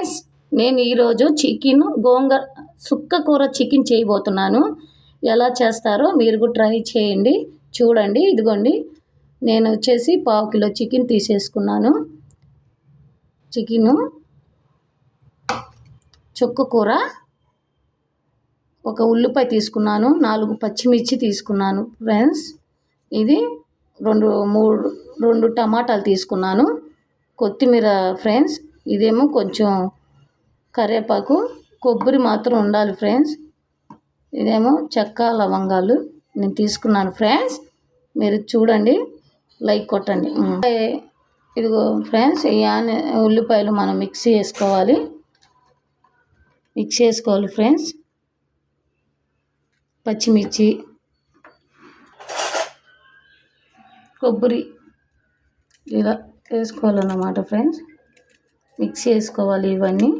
Friends నేను ఈరోజు chicken గోంగూర సుక్క కూర చికెన్ చేయబోతున్నాను. ఎలా చేస్తారో మీరు కూడా ట్రై చేయండి. చూడండి ఇదిగోండి. నేను వచ్చేసి పావు కిలో చికెన్ తీసేసుకున్నాను. చికెను చుక్క కూర ఒక ఉల్లిపాయ తీసుకున్నాను నాలుగు పచ్చిమిర్చి తీసుకున్నాను ఫ్రెండ్స్. ఇది రెండు మూడు రెండు టమాటాలు తీసుకున్నాను. కొత్తిమీర ఫ్రెండ్స్. ఇదేమో కొంచెం కరివేపాకు కొబ్బరి మాత్రం ఉండాలి ఫ్రెండ్స్. ఇదేమో చెక్క లవంగాలు నేను తీసుకున్నాను ఫ్రెండ్స్. మీరు చూడండి లైక్ కొట్టండి. ఇదిగో ఫ్రెండ్స్ ఈ ఉల్లిపాయలు మనం మిక్సీ వేసుకోవాలి మిక్స్ చేసుకోవాలి ఫ్రెండ్స్. పచ్చిమిర్చి కొబ్బరి ఇలా వేసుకోవాలన్నమాట ఫ్రెండ్స్. మిక్స్ చేసుకోవాలి ఇవన్నీ.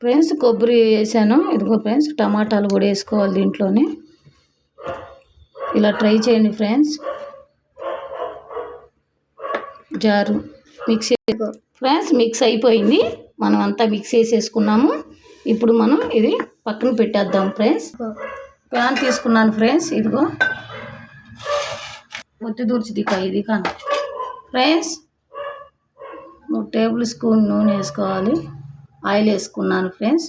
ఫ్రెండ్స్ కొబ్బరి వేసాను. ఇదిగో ఫ్రెండ్స్ టమాటాలు కూడా వేసుకోవాలి దీంట్లోనే. ఇలా ట్రై చేయండి friends. Jar mix friends mix అయిపోయింది. మనం అంతా మిక్స్ చేసేసుకున్నాము. ఇప్పుడు మనం ఇది పక్కన పెట్టేద్దాం ఫ్రెండ్స్. ప్యాన్ తీసుకున్నాను ఫ్రెండ్స్ ఇదిగో. ఒత్తి దూర్చిది ఇది కానీ. ఫ్రెండ్స్ మూడు టేబుల్ స్పూన్ నూనె వేసుకోవాలి. ఆయిల్ వేసుకున్నాను ఫ్రెండ్స్.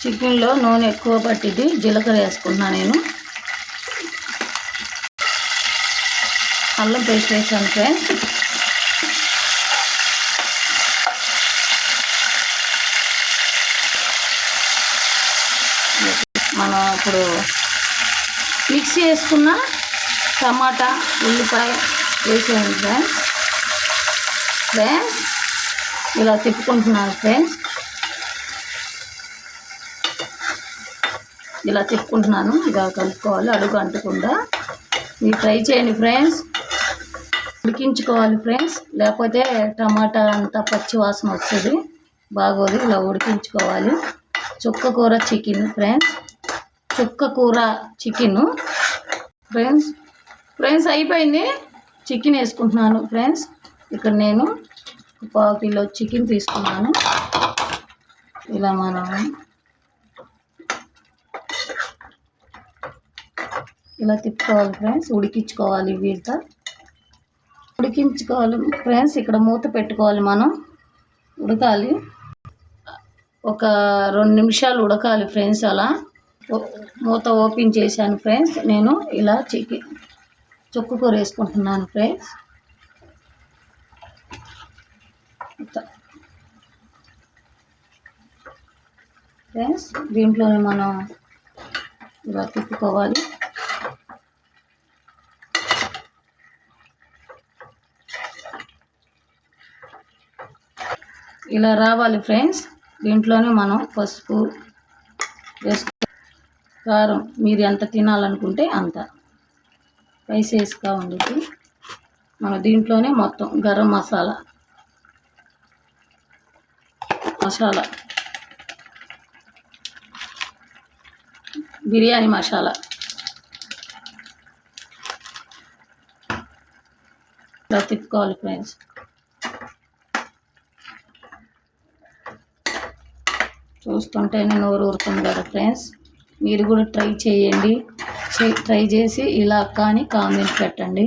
చికెన్లో నూనె ఎక్కువ పట్టింది జీలకర్ర వేసుకున్నాను నేను. అల్లం పేస్ట్ వేసాను ఫ్రెండ్స్. మనం ఇప్పుడు మిక్సీ వేసుకున్న టమాటా ఉల్లిపాయ వేసేయండి ఫ్రెండ్స్. ఫ్రెండ్స్ ఇలా తిప్పుకుంటున్నాను ఫ్రెండ్స్. ఇలా తిప్పుకుంటున్నాను. ఇలా కలుపుకోవాలి అడుగు అంటకుండా. మీరు ట్రై చేయండి ఫ్రెండ్స్. ఉడికించుకోవాలి ఫ్రెండ్స్. లేకపోతే టమాటా అంతా పచ్చి వాసన వస్తుంది. బాగోదు ఇలా ఉడికించుకోవాలి. చుక్క కూర చికెన్ ఫ్రెండ్స్. చుక్క కూర చికెన్ ఫ్రెండ్స్. ఫ్రెండ్స్ అయిపోయింది. చికెన్ వేసుకుంటున్నాను ఫ్రెండ్స్. ఇక్కడ నేను పావు కిలో చికెన్ తీసుకున్నాను. ఇలా మనం ఇలా తిప్పుకోవాలి ఫ్రెండ్స్ ఉడికించుకోవాలి వీటితో ఉడికించుకోవాలి ఫ్రెండ్స్ ఇక్కడ మూత పెట్టుకోవాలి మనం. ఉడకాలి. ఒక రెండు నిమిషాలు ఉడకాలి ఫ్రెండ్స్ అలా. మూత ఓపెన్ చేశాను ఫ్రెండ్స్. నేను ఇలా చికెన్ చుక్క కూర వేసుకుంటున్నాను ఫ్రెండ్స్. ఫ్రెండ్స్ దీంట్లోనే మనం ఇలా తిప్పుకోవాలి. ఇలా రావాలి ఫ్రెండ్స్ దీంట్లోనే మనం పసుపు వేసుకో కారం మీరు ఎంత తినాలనుకుంటే అంత. రైస్ ఉండి మన దీంట్లోనే మొత్తం గరం మసాలా. మసాలా. బిర్యానీ మసాలా. ఇలా తిప్పుకోవాలి ఫ్రెండ్స్. చూస్తుంటేనే నోరు ఊరుతుంది కదా ఫ్రెండ్స్. మీరు కూడా ట్రై చేయండి. ట్రై చేసి ఇలా కానీ కామెంట్ పెట్టండి.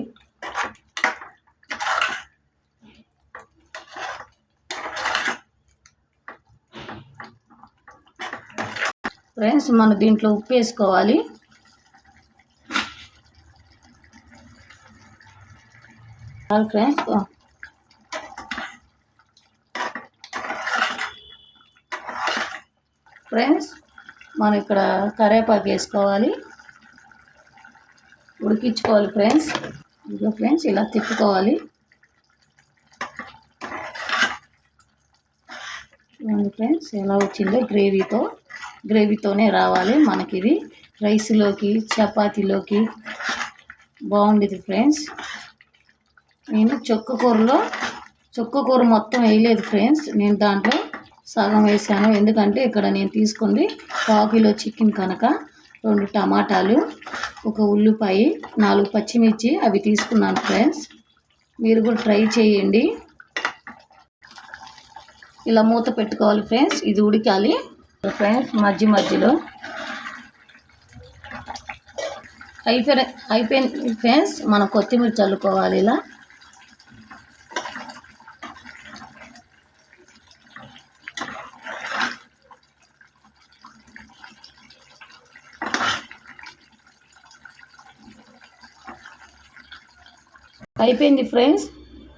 ఫ్రెండ్స్ మన దీంట్లో ఉప్పు వేసుకోవాలి. ఫ్రెండ్స్ ఫ్రెండ్స్ మనం ఇక్కడ కరేపాకు వేసుకోవాలి. ఉడికించుకోవాలి ఫ్రెండ్స్. ఇదిగో ఫ్రెండ్స్ ఇలా తిప్పుకోవాలి. ఫ్రెండ్స్ ఎలా వచ్చిందో గ్రేవీతో. గ్రేవీతోనే రావాలి మనకి ఇది రైస్లోకి చపాతీలోకి. బాగుండేది ఫ్రెండ్స్. నేను చొక్క కూరలో చొక్క కూర మొత్తం వేయలేదు ఫ్రెండ్స్. నేను దాంట్లో సగం వేసాను. ఎందుకంటే ఇక్కడ నేను తీసుకుంది పావు చికెన్ కనుక. రెండు టమాటాలు ఒక ఉల్లిపాయ నాలుగు పచ్చిమిర్చి అవి తీసుకున్నాను ఫ్రెండ్స్. మీరు కూడా ట్రై చేయండి. ఇలా మూత పెట్టుకోవాలి ఫ్రెండ్స్. ఇది ఉడికాలి. ఫ్రెండ్స్ మధ్య మధ్యలో అయిపోయి అయిపోయింది ఫ్రెండ్స్ మనం కొత్తిమీర చల్లుకోవాలి ఇలా. అయిపోయింది ఫ్రెండ్స్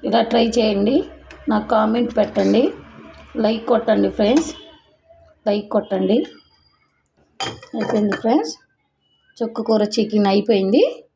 ఇలా ట్రై చేయండి. నాకు కామెంట్ పెట్టండి. లైక్ కొట్టండి ఫ్రెండ్స్ లైక్ కొట్టండి. అయిపోయింది ఫ్రెండ్స్. చుక్క కూర చికెన్ అయిపోయింది.